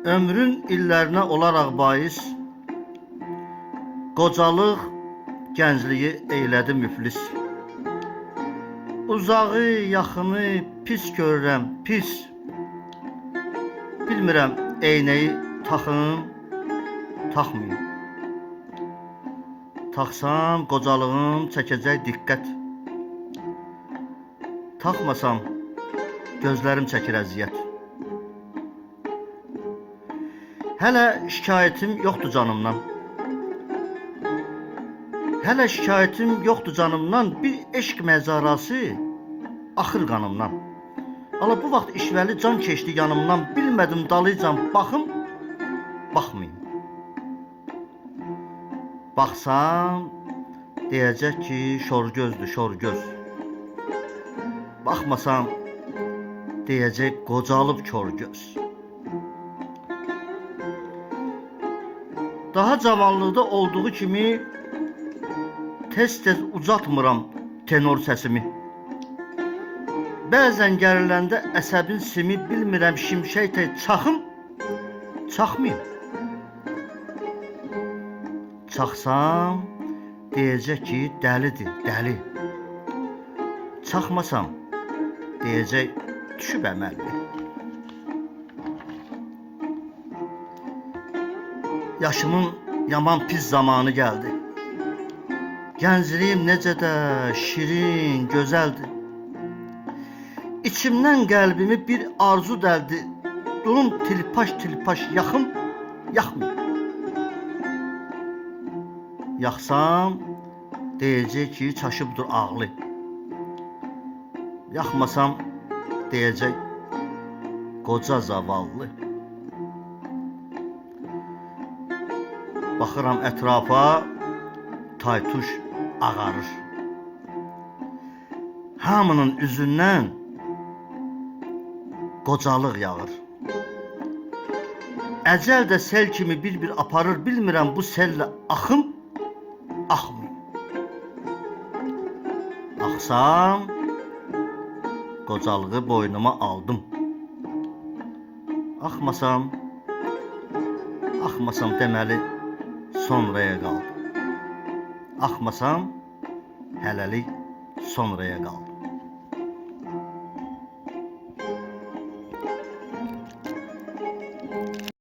Ömrün illərinə olaraq bais qocalıq gəncliyi eylədi müflis. Uzağı, yaxını pis görürəm, pis. Bilmirəm eynəyi taxım, taxmayım. Taxsam qocalığım çəkəcək diqqət. Taxmasam gözlərim çəkir əziyyət. Hələ şikayətim yoxdur canımdan. Hələ şikayətim yoxdur canımdan. Bir eşq məzarası axır qanımdan. Ala bu vaxt işvəli can keçdi yanımdan. Bilmədim dalıcan baxım, baxmayım. Baxsam deyəcək ki, şor gözdür, şor göz. Baxmasam deyəcək qocalıb kor göz. Daha cavanlıqda olduğu kimi tez-tez uzatmıram tenor səsimi. Bəzən gəriləndə əsəbin simi bilmirəm şimşək tək çaxım, çaxmayım. Çaxsam deyəcək ki, dəlidir, dəli. Çaxmasam deyəcək düşüb əməlli. Yaşımın yaman pis zamanı gəldi. Gəncliyim necə də şirin, gözəldir. İçimdən qəlbimi bir arzu dəldi. Durum tilpaş-tilpaş yaxım, yaxmayım. Yaxsam deyəcək ki, çaşıbdır ağlı. Yaxmasam deyəcək qoca zavallı. Baxıram ətrafa, taytuş ağarır. Hamının üzündən qocalıq yağır. Əcəl də sel kimi bir-bir aparır, bilmirəm bu sellə axım, axmayım. Axsam, qocalığı boynuma aldım. Axmasam, axmasam deməli sonraya qaldı. Axmasam hələlik sonraya qaldı.